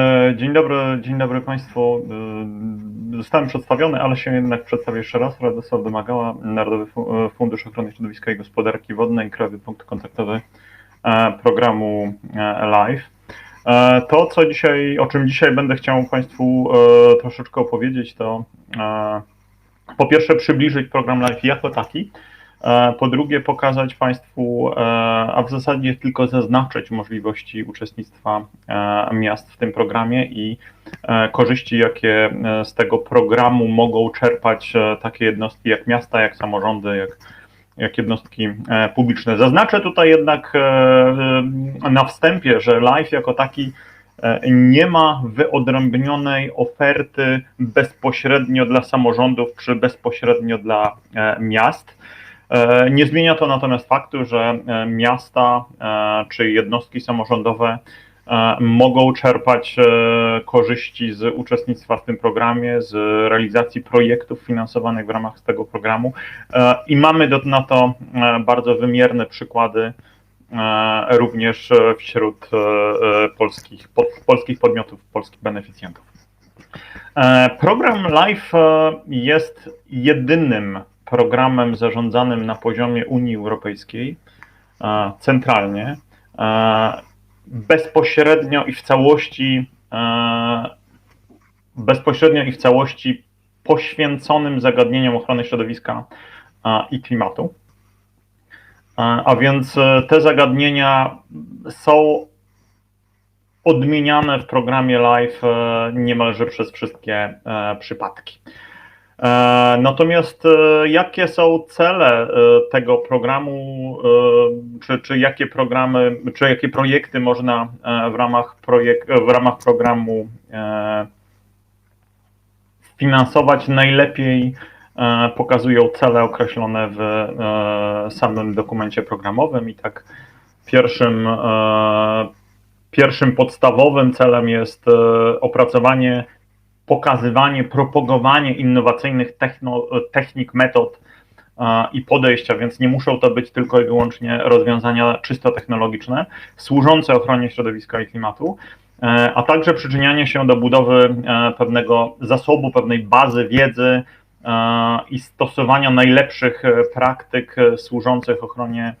E, Dzień dobry, dzień dobry Państwu. E, Zostałem przedstawiony, ale się jednak przedstawię jeszcze raz. Radosław Domagała, Narodowy e, Fundusz Ochrony Środowiska i Gospodarki Wodnej, Krajowy Punkt Kontaktowy programu LIFE. To, co dzisiaj, o czym dzisiaj będę chciał Państwu troszeczkę opowiedzieć, to po pierwsze przybliżyć program LIFE jako taki, Po drugie, pokazać Państwu, e, a w zasadzie tylko zaznaczyć możliwości uczestnictwa e, miast w tym programie i e, korzyści, jakie e, z tego programu mogą czerpać e, takie jednostki jak miasta, jak samorządy, jak, jak jednostki e, publiczne. Zaznaczę tutaj jednak e, e, na wstępie, że live jako taki e, nie ma wyodrębnionej oferty bezpośrednio dla samorządów czy bezpośrednio dla e, miast. E, Nie zmienia to natomiast faktu, że e, miasta e, czy jednostki samorządowe mogą czerpać korzyści z uczestnictwa w tym programie, z realizacji projektów finansowanych w ramach tego programu i mamy na to bardzo wymierne przykłady również wśród polskich, po, polskich podmiotów, polskich beneficjentów. Program LIFE jest jedynym programem zarządzanym na poziomie Unii Europejskiej e, centralnie, e, bezpośrednio i w całości e, bezpośrednio i w całości poświęconym zagadnieniom ochrony środowiska i klimatu. A więc te zagadnienia są odmieniane w programie live niemalże przez wszystkie przypadki. E, Natomiast e, jakie są cele e, tego programu, czy, czy jakie programy, czy jakie projekty można w ramach, projek- w ramach programu finansować? Najlepiej pokazują cele określone w samym dokumencie programowym i tak pierwszym, pierwszym podstawowym celem jest opracowanie, pokazywanie, propagowanie innowacyjnych techno, technik, metod e, i podejścia, więc nie muszą to być tylko i wyłącznie rozwiązania czysto technologiczne, służące ochronie środowiska i klimatu, e, a także przyczynianie się do budowy e, pewnego zasobu, pewnej bazy wiedzy i stosowania najlepszych praktyk służących ochronie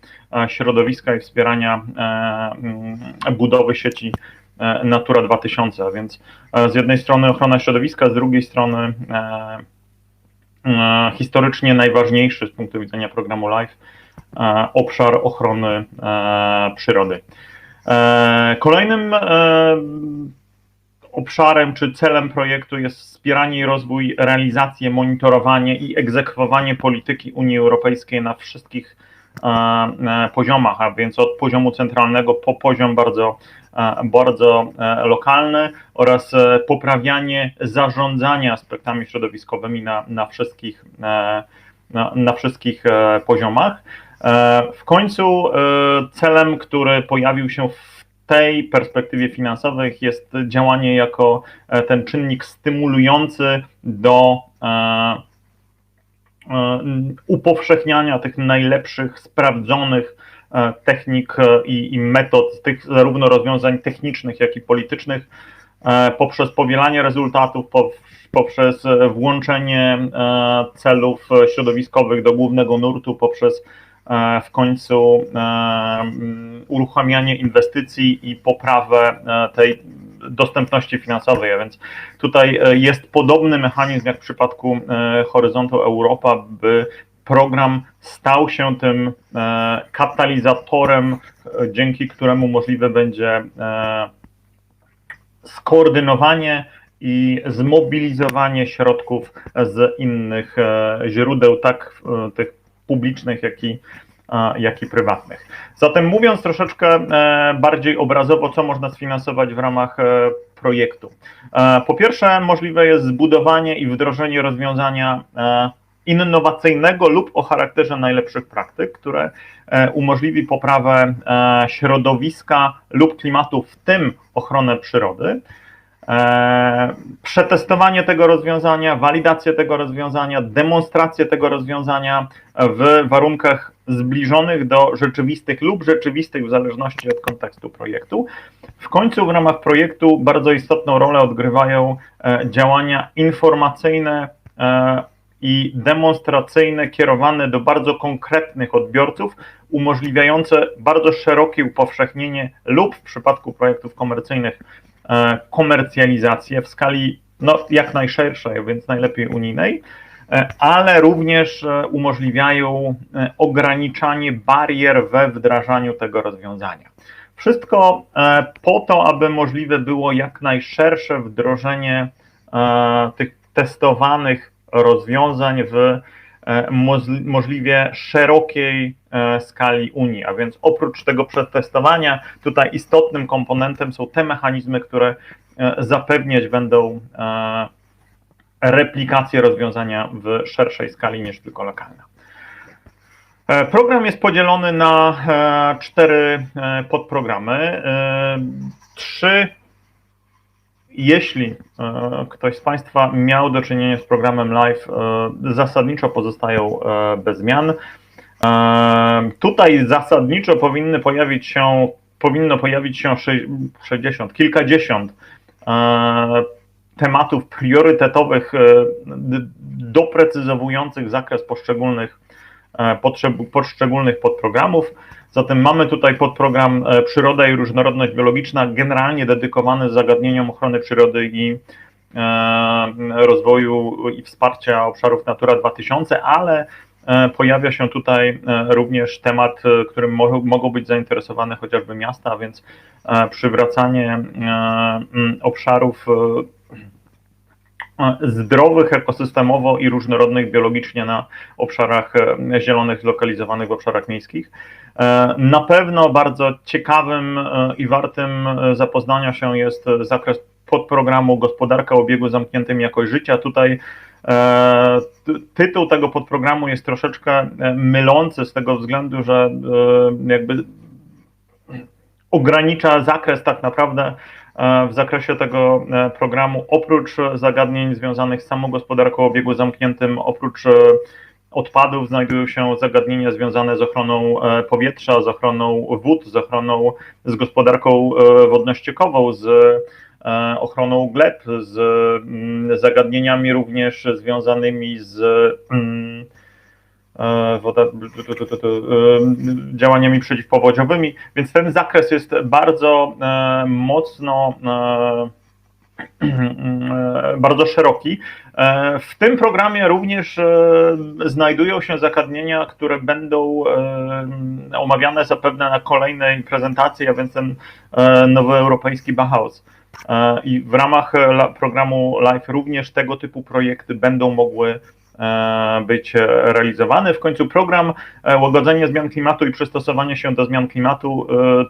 środowiska i wspierania budowy sieci Natura 2000. A więc e, z jednej strony ochrona środowiska, z drugiej strony e, e, historycznie najważniejszy z punktu widzenia programu LIFE e, obszar ochrony e, przyrody. E, Kolejnym e, obszarem czy celem projektu jest wspieranie i rozwój, realizację, monitorowanie i egzekwowanie polityki Unii Europejskiej na wszystkich e, e, poziomach, a więc od poziomu centralnego po poziom bardzo, e, bardzo e, lokalny oraz e, poprawianie zarządzania aspektami środowiskowymi na, na wszystkich, e, na, na wszystkich poziomach. W końcu celem, który pojawił się w tej perspektywie finansowej jest działanie jako ten czynnik stymulujący do upowszechniania tych najlepszych, sprawdzonych technik e, i, i metod, tych zarówno rozwiązań technicznych, jak i politycznych, e, poprzez powielanie rezultatów, po, poprzez e, włączenie e, celów e, środowiskowych do głównego nurtu, poprzez e, w końcu e, uruchamianie inwestycji i poprawę e, tej dostępności finansowej, a więc tutaj e, jest podobny mechanizm jak w przypadku e, Horyzontu Europa, by program stał się tym e, katalizatorem, e, dzięki któremu możliwe będzie e, skoordynowanie i zmobilizowanie środków z innych źródeł, tak tych publicznych, jak i, jak i prywatnych. Zatem mówiąc troszeczkę bardziej obrazowo, co można sfinansować w ramach projektu. Po pierwsze, możliwe jest zbudowanie i wdrożenie rozwiązania innowacyjnego lub o charakterze najlepszych praktyk, które e, umożliwi poprawę e, środowiska lub klimatu, w tym ochronę przyrody. e, przetestowanie tego rozwiązania, walidację tego rozwiązania, demonstrację tego rozwiązania w warunkach zbliżonych do rzeczywistych lub rzeczywistych w zależności od kontekstu projektu. W końcu w ramach projektu bardzo istotną rolę odgrywają działania informacyjne i demonstracyjne kierowane do bardzo konkretnych odbiorców, umożliwiające bardzo szerokie upowszechnienie lub w przypadku projektów komercyjnych e, komercjalizację w skali no, jak najszerszej, więc najlepiej unijnej, e, ale również e, umożliwiają ograniczanie barier we wdrażaniu tego rozwiązania. Wszystko po to, aby możliwe było jak najszersze wdrożenie tych testowanych rozwiązań w możliwie szerokiej skali Unii. A więc oprócz tego przetestowania, tutaj istotnym komponentem są te mechanizmy, które zapewniać będą replikację rozwiązania w szerszej skali niż tylko lokalna. Program jest podzielony na cztery podprogramy. Trzy jeśli e, ktoś z Państwa miał do czynienia z programem live, e, zasadniczo pozostają e, bez zmian. Tutaj zasadniczo powinny pojawić się, powinno pojawić się 60, kilkadziesiąt tematów priorytetowych, doprecyzowujących zakres poszczególnych, potrzeb, poszczególnych podprogramów. Zatem mamy tutaj podprogram e, Przyroda i różnorodność biologiczna, generalnie dedykowany zagadnieniom ochrony przyrody i e, rozwoju i wsparcia obszarów Natura 2000, ale e, pojawia się tutaj również temat, którym mogą być zainteresowane chociażby miasta, a więc przywracanie obszarów zdrowych ekosystemowo i różnorodnych biologicznie na obszarach zielonych, zlokalizowanych w obszarach miejskich. E, na pewno bardzo ciekawym e, i wartym e, zapoznania się jest zakres podprogramu Gospodarka obiegu zamkniętym jakość życia. Tutaj tytuł tego podprogramu jest troszeczkę mylący z tego względu, że jakby ogranicza zakres tak naprawdę w zakresie tego programu oprócz zagadnień związanych z samą gospodarką o obiegu zamkniętym, oprócz odpadów znajdują się zagadnienia związane z ochroną e, powietrza, z ochroną wód, z ochroną, z gospodarką e, wodno-ściekową, z e, ochroną gleb, z mm, zagadnieniami również związanymi z mm, woda, działaniami przeciwpowodziowymi, więc ten zakres jest bardzo mocno bardzo szeroki. E, w tym programie również e, znajdują się zagadnienia, które będą e, omawiane zapewne na kolejnej prezentacji, a więc ten nowy europejski Bauhaus. I w ramach programu LIFE również tego typu projekty będą mogły być realizowane. W końcu program łagodzenia zmian klimatu i przystosowanie się do zmian klimatu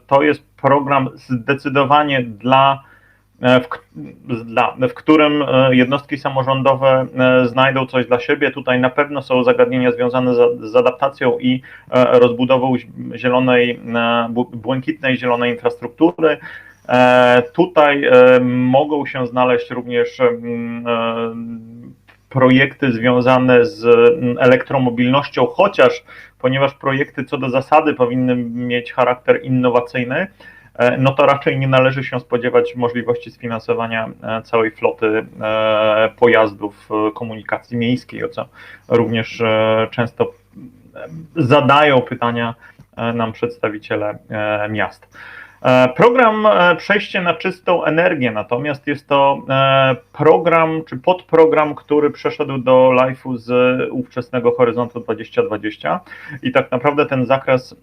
to jest program zdecydowanie dla E, w, dla, w którym e, jednostki samorządowe e, znajdą coś dla siebie. Tutaj na pewno są zagadnienia związane z, z adaptacją i rozbudową zielonej, błękitnej zielonej infrastruktury. Tutaj mogą się znaleźć również projekty związane z elektromobilnością, chociaż ponieważ projekty co do zasady powinny mieć charakter innowacyjny, E, no to raczej nie należy się spodziewać możliwości sfinansowania e, całej floty e, pojazdów komunikacji miejskiej, o co również często zadają pytania nam przedstawiciele miast. E, program e, Przejście na czystą energię, natomiast jest to e, program czy podprogram, który przeszedł do live'u z ówczesnego Horyzontu 2020 i tak naprawdę ten zakres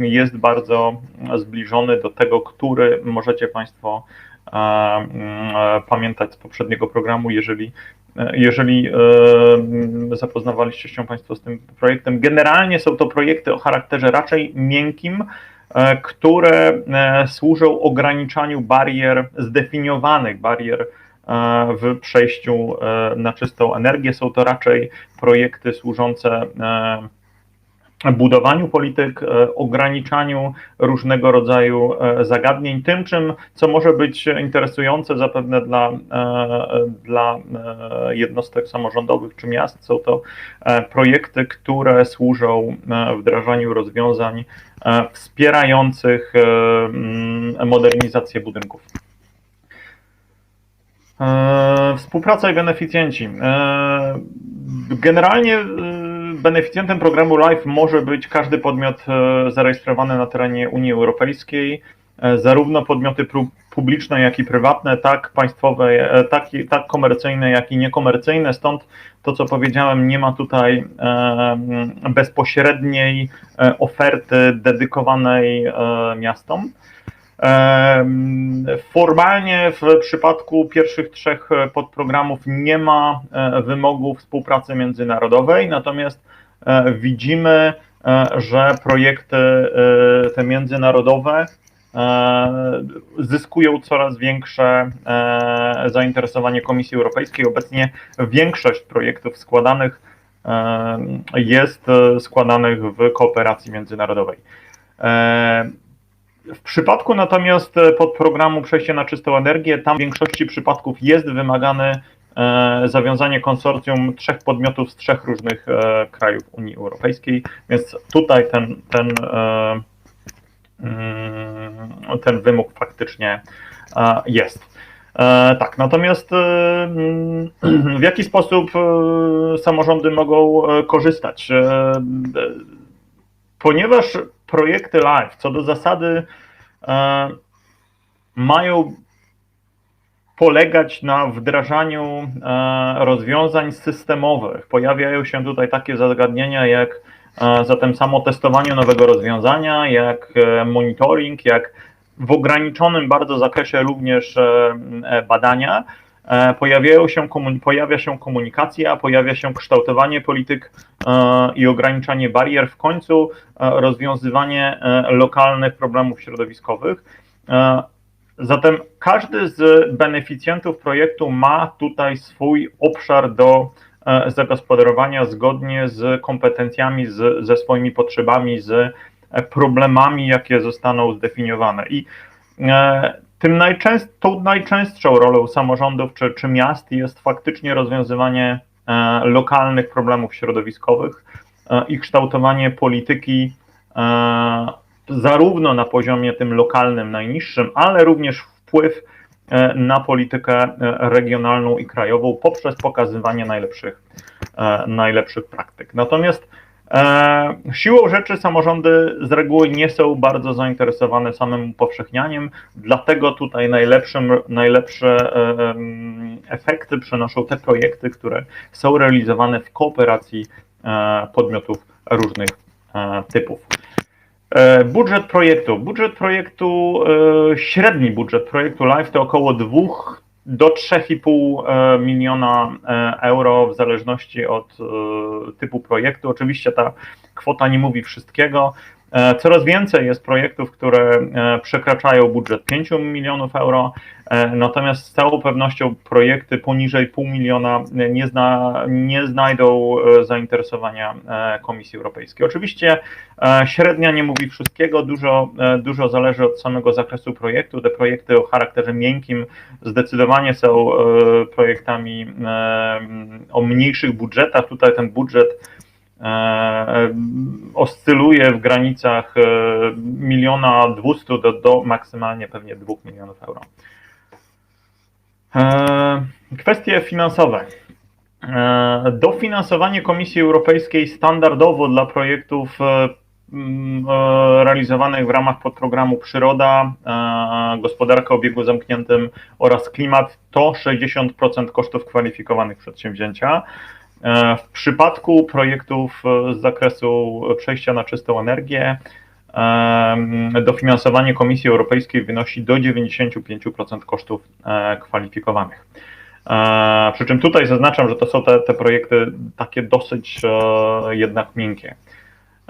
jest bardzo zbliżony do tego, który możecie Państwo pamiętać z poprzedniego programu, jeżeli, jeżeli zapoznawaliście się Państwo z tym projektem. Generalnie są to projekty o charakterze raczej miękkim, które e, służą ograniczaniu barier, zdefiniowanych barier e, w przejściu na czystą energię. Są to raczej projekty służące budowaniu polityk, e, ograniczaniu różnego rodzaju e, zagadnień, tym czym, co może być interesujące zapewne dla, e, dla jednostek samorządowych czy miast, są to projekty, które służą wdrażaniu rozwiązań wspierających modernizację budynków. Współpraca i beneficjenci. Generalnie beneficjentem programu LIFE może być każdy podmiot e, zarejestrowany na terenie Unii Europejskiej, e, zarówno podmioty publiczne, jak i prywatne, tak państwowe, e, tak, tak komercyjne, jak i niekomercyjne. Stąd to, co powiedziałem, nie ma tutaj bezpośredniej oferty dedykowanej miastom. Formalnie w przypadku pierwszych trzech podprogramów nie ma wymogów współpracy międzynarodowej, natomiast widzimy, e, że projekty e, te międzynarodowe zyskują coraz większe zainteresowanie Komisji Europejskiej. Obecnie większość projektów składanych jest składanych w kooperacji międzynarodowej. W przypadku natomiast podprogramu Przejście na czystą energię, tam w większości przypadków jest wymagany E, zawiązanie konsorcjum trzech podmiotów z trzech różnych e, krajów Unii Europejskiej, więc tutaj ten, ten, e, mm, ten wymóg faktycznie jest. Tak, natomiast mm, w jaki sposób samorządy mogą korzystać? Ponieważ projekty live co do zasady mają polegać na wdrażaniu e, rozwiązań systemowych. Pojawiają się tutaj takie zagadnienia jak e, zatem samo testowanie nowego rozwiązania, jak e, monitoring, jak w ograniczonym bardzo zakresie również badania. Pojawiają się, pojawia się komunikacja, pojawia się kształtowanie polityk i ograniczanie barier, w końcu rozwiązywanie lokalnych problemów środowiskowych. Zatem każdy z beneficjentów projektu ma tutaj swój obszar do e, zagospodarowania zgodnie z kompetencjami, z, ze swoimi potrzebami, z e, problemami, jakie zostaną zdefiniowane. I e, tym najczęst, tą najczęstszą rolą samorządów czy, czy miast jest faktycznie rozwiązywanie lokalnych problemów środowiskowych i kształtowanie polityki zarówno na poziomie tym lokalnym, najniższym, ale również wpływ e, na politykę e, regionalną i krajową poprzez pokazywanie najlepszych, e, najlepszych praktyk. Natomiast Siłą rzeczy samorządy z reguły nie są bardzo zainteresowane samym upowszechnianiem, dlatego tutaj najlepszym, najlepsze efekty przynoszą te projekty, które są realizowane w kooperacji podmiotów różnych typów. E, budżet projektu. Budżet projektu, e, średni budżet projektu Live to około 2 do 3,5 e, miliona euro w zależności od typu projektu. Oczywiście ta kwota nie mówi wszystkiego. E, coraz więcej jest projektów, które e, przekraczają budżet 5 milionów euro, e, natomiast z całą pewnością projekty poniżej pół miliona nie, zna, nie znajdą zainteresowania Komisji Europejskiej. Oczywiście średnia nie mówi wszystkiego, dużo, dużo zależy od samego zakresu projektu. Te projekty o charakterze miękkim zdecydowanie są projektami o mniejszych budżetach. Tutaj ten budżet oscyluje w granicach e, miliona dwustu do, do maksymalnie pewnie dwóch milionów euro. E, kwestie finansowe. Dofinansowanie Komisji Europejskiej standardowo dla projektów realizowanych w ramach podprogramu Przyroda, Gospodarka obiegu zamkniętym oraz Klimat to 60% kosztów kwalifikowanych przedsięwzięcia. E, w przypadku projektów e, z zakresu przejścia na czystą energię, e, dofinansowanie Komisji Europejskiej wynosi do 95% kosztów kwalifikowanych. Przy czym tutaj zaznaczam, że to są te, te projekty takie dosyć jednak miękkie.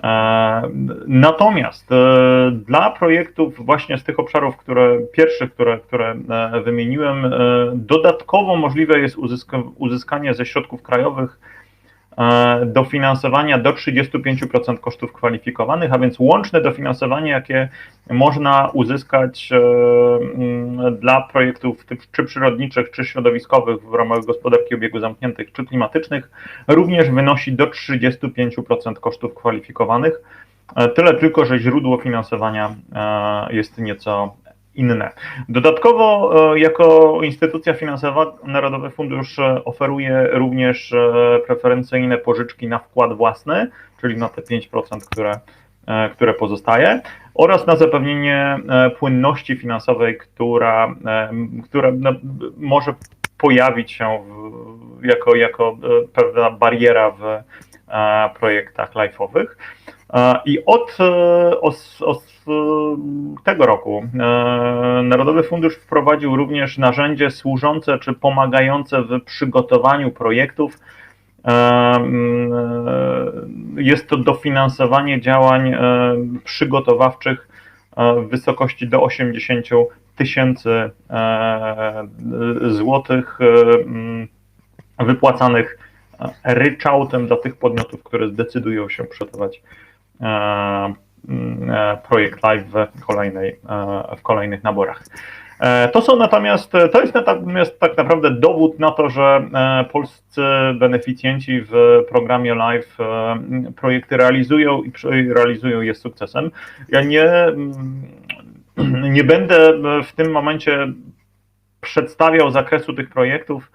E, natomiast e, dla projektów właśnie z tych obszarów, które pierwszych, które, które e, wymieniłem, dodatkowo możliwe jest uzyskanie ze środków krajowych dofinansowania do 35% kosztów kwalifikowanych, a więc łączne dofinansowanie, jakie można uzyskać mm, dla projektów czy przyrodniczych, czy środowiskowych w ramach gospodarki obiegu zamkniętych, czy klimatycznych, również wynosi do 35% kosztów kwalifikowanych. Tyle tylko, że źródło finansowania jest nieco inne. Dodatkowo e, jako instytucja finansowa Narodowy Fundusz e, oferuje również e, preferencyjne pożyczki na wkład własny, czyli na te 5%, które, które pozostaje, oraz na zapewnienie płynności finansowej, która, która no, może pojawić się w, jako, jako pewna bariera w projektach life'owych. I od, od, od tego roku e, Narodowy Fundusz wprowadził również narzędzie służące czy pomagające w przygotowaniu projektów. E, e, jest to dofinansowanie działań przygotowawczych w wysokości do 80 tysięcy złotych wypłacanych ryczałtem dla tych podmiotów, które zdecydują się przygotować Mm, e, projekt live w, kolejnej, e, w kolejnych naborach. E, to są natomiast, to jest natomiast tak naprawdę dowód na to, że polscy beneficjenci w programie live projekty realizują i realizują je z sukcesem. Ja nie, mm, nie będę w tym momencie przedstawiał zakresu tych projektów.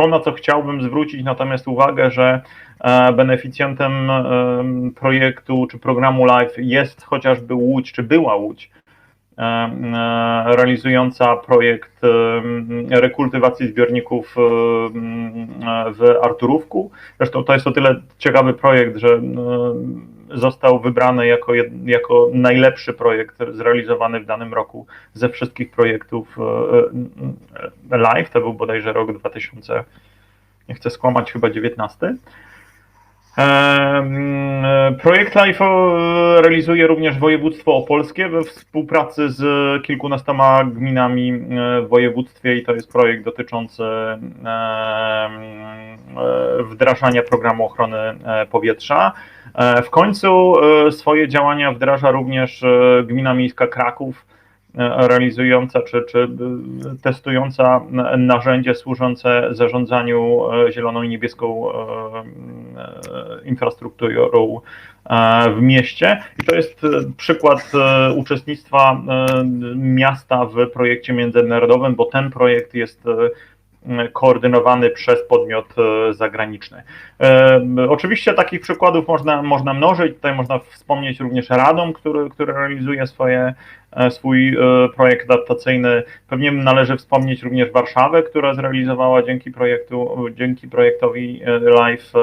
To, na co chciałbym zwrócić natomiast uwagę, że e, beneficjentem e, projektu czy programu Live jest chociażby Łódź, czy była Łódź, e, realizująca projekt rekultywacji zbiorników w Arturówku. Zresztą to jest o tyle ciekawy projekt, że został wybrany jako, jako najlepszy projekt zrealizowany w danym roku ze wszystkich projektów e, e, live. To był bodajże rok 2000, nie chcę skłamać, chyba 19. E, projekt LIFE realizuje również województwo opolskie we współpracy z kilkunastoma gminami w województwie i to jest projekt dotyczący wdrażania programu ochrony powietrza. E, w końcu e, swoje działania wdraża również e, Gmina Miejska Kraków, realizująca czy, czy testująca narzędzie służące zarządzaniu zieloną i niebieską infrastrukturą w mieście. I to jest przykład uczestnictwa miasta w projekcie międzynarodowym, bo ten projekt jest koordynowany przez podmiot e, zagraniczny. E, oczywiście takich przykładów można, można mnożyć. Tutaj można wspomnieć również Radom, który, który realizuje swoje, e, swój projekt adaptacyjny. Pewnie należy wspomnieć również Warszawę, która zrealizowała dzięki, projektu, dzięki projektowi LIFE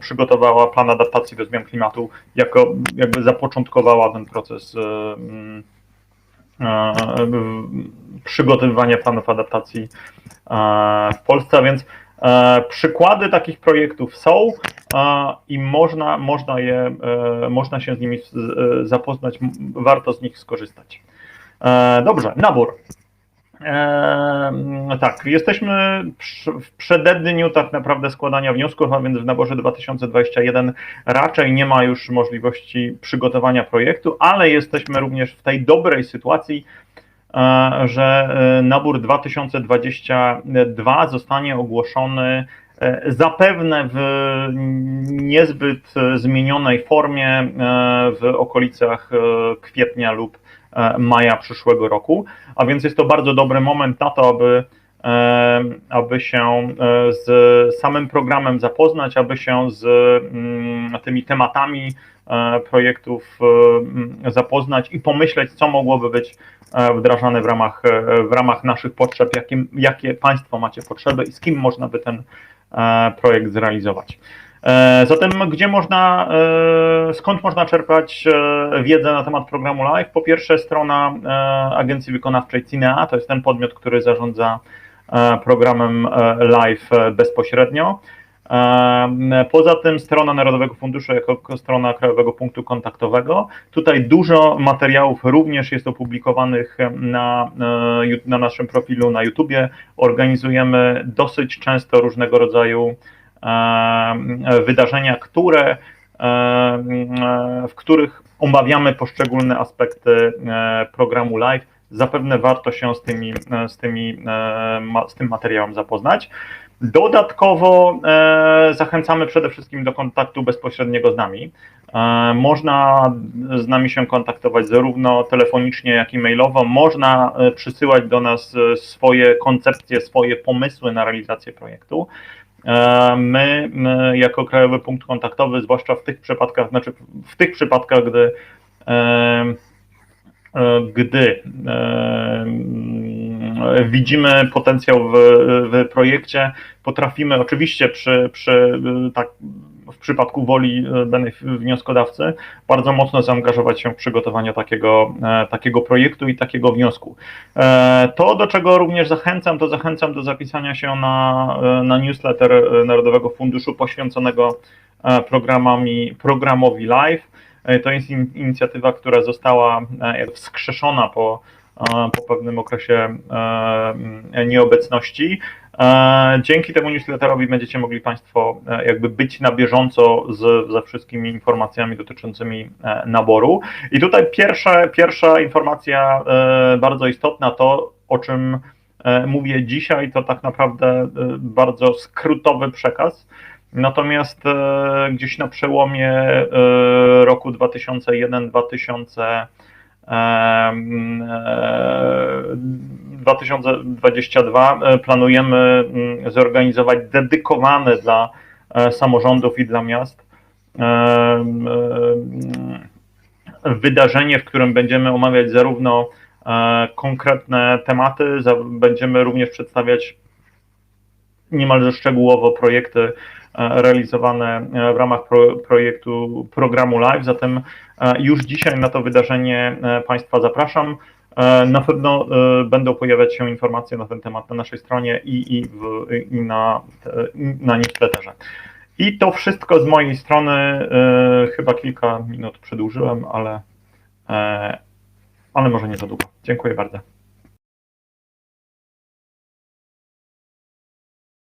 przygotowała plan adaptacji do zmian klimatu, jako jakby zapoczątkowała ten proces przygotowywania planów adaptacji w Polsce, więc przykłady takich projektów są i można, można, je, e, można się z nimi zapoznać, warto z nich skorzystać. E, dobrze, nabór. Tak, jesteśmy w przededniu tak naprawdę składania wniosków, a więc w naborze 2021 raczej nie ma już możliwości przygotowania projektu, ale jesteśmy również w tej dobrej sytuacji, e, że e, nabór 2022 zostanie ogłoszony e, zapewne w niezbyt zmienionej formie w okolicach kwietnia lub maja przyszłego roku, a więc jest to bardzo dobry moment na to, aby, e, aby się e, z samym programem zapoznać, aby się z mm, tymi tematami projektów mm, zapoznać i pomyśleć, co mogłoby być wdrażane w ramach, w ramach naszych potrzeb, jakie, jakie Państwo macie potrzeby i z kim można by ten projekt zrealizować. E, zatem gdzie można, e, skąd można czerpać e, wiedzę na temat programu Live? Po pierwsze strona agencji wykonawczej CINEA, to jest ten podmiot, który zarządza programem Live bezpośrednio. Poza tym strona Narodowego Funduszu jako strona Krajowego Punktu Kontaktowego. Tutaj dużo materiałów również jest opublikowanych na, na naszym profilu na YouTubie. Organizujemy dosyć często różnego rodzaju wydarzenia, które, e, w których omawiamy poszczególne aspekty e, programu live. Zapewne warto się z, tymi, e, z, tymi, e, z tym materiałem zapoznać. Dodatkowo e, zachęcamy przede wszystkim do kontaktu bezpośredniego z nami. E, można z nami się kontaktować zarówno telefonicznie, jak i mailowo. Można e, przysyłać do nas e, swoje koncepcje, swoje pomysły na realizację projektu. E, My, my jako Krajowy Punkt Kontaktowy, zwłaszcza w tych przypadkach, znaczy w tych przypadkach, gdy e, e, gdy widzimy potencjał w, w projekcie, potrafimy oczywiście przy, przy tak przypadku woli danej wnioskodawcy bardzo mocno zaangażować się w przygotowanie takiego, e, takiego projektu i takiego wniosku. E, To, do czego również zachęcam, to zachęcam do zapisania się na, e, na newsletter Narodowego Funduszu poświęconego e, programami, programowi live. E, To jest in, inicjatywa, która została e, wskrzeszona po, e, po pewnym okresie e, nieobecności. E, Dzięki temu newsletterowi będziecie mogli Państwo e, jakby być na bieżąco z, ze wszystkimi informacjami dotyczącymi e, naboru. I tutaj pierwsza, pierwsza informacja bardzo istotna, to o czym mówię dzisiaj, to tak naprawdę bardzo skrótowy przekaz. Natomiast gdzieś na przełomie roku 2001-2000 em, e, 2022 e, planujemy mm, zorganizować dedykowane dla e, samorządów i dla miast em, wydarzenie, w którym będziemy omawiać zarówno e, konkretne tematy, będziemy również przedstawiać niemalże szczegółowo projekty e, realizowane e, w ramach pro, projektu programu Live. Zatem e, już dzisiaj na to wydarzenie e, Państwa zapraszam. E, Na pewno e, będą pojawiać się informacje na ten temat na naszej stronie i, i, w, i na, e, na newsletterze. I to wszystko z mojej strony. E, Chyba kilka minut przedłużyłem, ale, e, ale może nie za długo. Dziękuję bardzo.